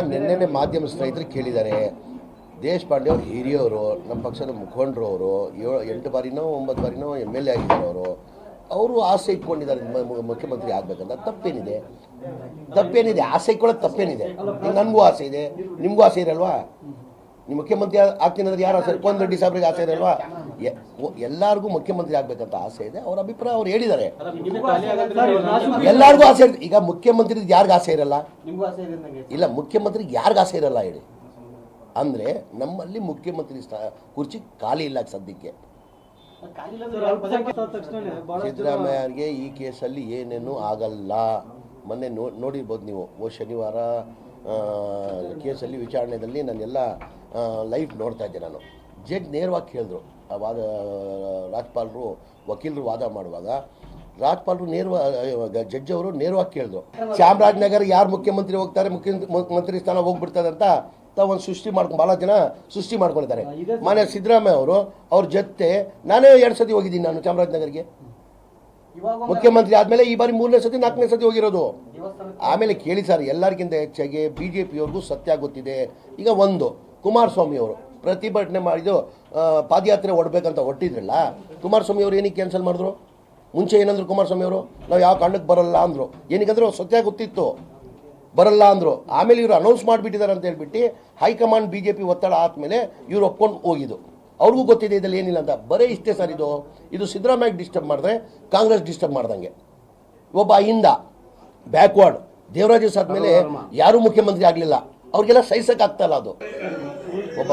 ನಿನ್ನೆನೆ ಮಾಧ್ಯಮ ಸ್ನೇಹಿತರು ಕೇಳಿದ್ದಾರೆ ದೇಶಪಾಂಡೆ ಅವರು ಹಿರಿಯವರು ನಮ್ಮ ಪಕ್ಷದ ಮುಖಂಡರು ಅವರು, ಏಳು, ಎಂಟು ಬಾರಿನೋ, ಒಂಬತ್ತು ಬಾರಿನೋ ಎಂ ಎಲ್ ಎ ಆಗಿದ್ದಾರೆ ಅವರು. ಅವರು ಆಸೆ ಇಟ್ಕೊಂಡಿದ್ದಾರೆ ಮುಖ್ಯಮಂತ್ರಿ ಆಗ್ಬೇಕಂತ. ತಪ್ಪೇನಿದೆ? ತಪ್ಪೇನಿದೆ? ಆಸೆ ಇಟ್ಕೊಳ್ಳೋದು ತಪ್ಪೇನಿದೆ? ನನಗೂ ಆಸೆ ಇದೆ. ನಿಮಗೂ ಆಸೆ ಇರಲ್ವಾ? ನೀವು ಮುಖ್ಯಮಂತ್ರಿ ಆಗ್ತೀನಿ ಅಂದ್ರೆ ಯಾರು ಆಸೆ ಕೋನ್ ರೆಡ್ಡಿ ಸಾಹೇಬ್ರಿಗೆ ಆಸೆ ಇದೆ ಅಲ್ವಾ? ಎಲ್ಲಾರ್ಗು ಮುಖ್ಯಮಂತ್ರಿ ಆಗ್ಬೇಕಂತ ಆಸೆ ಇದೆ. ಅವ್ರ ಅಭಿಪ್ರಾಯ ಅವ್ರು ಹೇಳಿದ್ದಾರೆ. ಎಲ್ಲರಿಗೂ ಆಸೆ ಇದೆ ಈಗ ಮುಖ್ಯಮಂತ್ರಿ ಯಾರಿಗೂ ಆಸೆ ಇರಲ್ಲ? ಇಲ್ಲ ಮುಖ್ಯಮಂತ್ರಿ ಯಾರಿಗೂ ಆಸೆ ಇರಲ್ಲ ಹೇಳಿ. ಅಂದರೆ ನಮ್ಮಲ್ಲಿ ಮುಖ್ಯಮಂತ್ರಿ ಕುರ್ಚಿ ಖಾಲಿ ಇಲ್ಲ ಸದ್ಯಕ್ಕೆ. ಸಿದ್ದರಾಮಯ್ಯ ಈ ಕೇಸಲ್ಲಿ ಏನೇನು ಆಗಲ್ಲ. ಮೊನ್ನೆ ನೋ ನೋಡಿರ್ಬೋದು ನೀವು, ಓ ಶನಿವಾರ ಕೇಸಲ್ಲಿ ವಿಚಾರಣೆಯಲ್ಲಿ ನಾನೆಲ್ಲ ಲೈವ್ ನೋಡ್ತಾ ಇದ್ದೆ ನಾನು. ಜಡ್ಜ್ ನೇರವಾಗಿ ಕೇಳಿದ್ರು. ಆ ವಾದ ರಾಜ್ಪಾಲರು ವಕೀಲರು ವಾದ ಮಾಡುವಾಗ ರಾಜ್ಪಾಲರು ನೇರವಾಗಿ ಜಡ್ಜ್ ಅವರು ನೇರವಾಗಿ ಕೇಳಿದ್ರು. ಚಾಮರಾಜನಗರ ಯಾರು ಮುಖ್ಯಮಂತ್ರಿ ಹೋಗ್ತಾರೆ ಮುಖ್ಯ ಮುಖ್ಯಮಂತ್ರಿ ಸ್ಥಾನ ಹೋಗ್ಬಿಡ್ತದೆ ಅಂತ ತಾವು ಒಂದು ಸೃಷ್ಟಿ ಮಾಡ್ಕೊಂಡು ಭಾಳ ಜನ ಸೃಷ್ಟಿ ಮಾಡ್ಕೊಂಡಿದ್ದಾರೆ. ಮನೆ ಸಿದ್ದರಾಮಯ್ಯ ಅವರು ಅವ್ರ ಜೊತೆ ನಾನೇ ಎರಡು ಸತಿ ಹೋಗಿದ್ದೀನಿ ನಾನು ಚಾಮರಾಜನಗರಿಗೆ. ಮುಖ್ಯಮಂತ್ರಿ ಆದಮೇಲೆ ಈ ಬಾರಿ ಮೂರನೇ ಸತಿ ನಾಲ್ಕನೇ ಸತಿ ಹೋಗಿರೋದು. ಆಮೇಲೆ ಕೇಳಿ ಸರ್ ಎಲ್ಲರಿಗಿಂತ ಹೆಚ್ಚಾಗಿ ಬಿ ಜೆ ಪಿಯವ್ರಿಗೂ ಸತ್ಯ ಗೊತ್ತಿದೆ. ಈಗ ಒಂದು ಕುಮಾರಸ್ವಾಮಿ ಅವರು ಪ್ರತಿಭಟನೆ ಮಾಡಿದ್ದು ಪಾದಯಾತ್ರೆ ಹೊಡ್ಬೇಕಂತ ಹೊಟ್ಟಿದ್ರಲ್ಲ ಕುಮಾರಸ್ವಾಮಿ ಅವರು ಏನಕ್ಕೆ ಕ್ಯಾನ್ಸಲ್ ಮಾಡಿದ್ರು? ಮುಂಚೆ ಏನಂದ್ರು ಕುಮಾರಸ್ವಾಮಿ ಅವರು? ನಾವು ಯಾವ ಕಾರಣಕ್ಕೆ ಬರಲ್ಲ ಅಂದರು. ಏನಕ್ಕಂದ್ರೆ ಸತ್ಯ ಗೊತ್ತಿತ್ತು, ಬರಲ್ಲ ಅಂದರು. ಆಮೇಲೆ ಇವರು ಅನೌನ್ಸ್ ಮಾಡಿಬಿಟ್ಟಿದ್ದಾರೆ ಅಂತ ಹೇಳ್ಬಿಟ್ಟು ಹೈಕಮಾಂಡ್ ಬಿ ಜೆ ಪಿ ಒತ್ತಡ ಆದಮೇಲೆ ಇವ್ರು ಒಪ್ಕೊಂಡು ಹೋಗಿದ್ದು. ಅವ್ರಿಗೂ ಗೊತ್ತಿದೆ, ಇದರಲ್ಲಿ ಏನಿಲ್ಲ ಅಂತ. ಬರೀ ಇಷ್ಟೇ ಸರ್ ಇದು. ಇದು ಸಿದ್ದರಾಮಯ್ಯ ಡಿಸ್ಟರ್ಬ್ ಮಾಡಿದ್ರೆ ಕಾಂಗ್ರೆಸ್ ಡಿಸ್ಟರ್ಬ್ ಮಾಡ್ದಂಗೆ. ಒಬ್ಬ ಹಿಂದ ಬ್ಯಾಕ್ವರ್ಡ್ ದೇವರಾಜು ಸಾದ್ಮೇಲೆ ಯಾರೂ ಮುಖ್ಯಮಂತ್ರಿ ಆಗಲಿಲ್ಲ. ಅವ್ರಿಗೆಲ್ಲ ಸಹಿಸಕ್ಕೆ ಆಗ್ತಾ ಇಲ್ಲ ಅದು ಒಬ್ಬ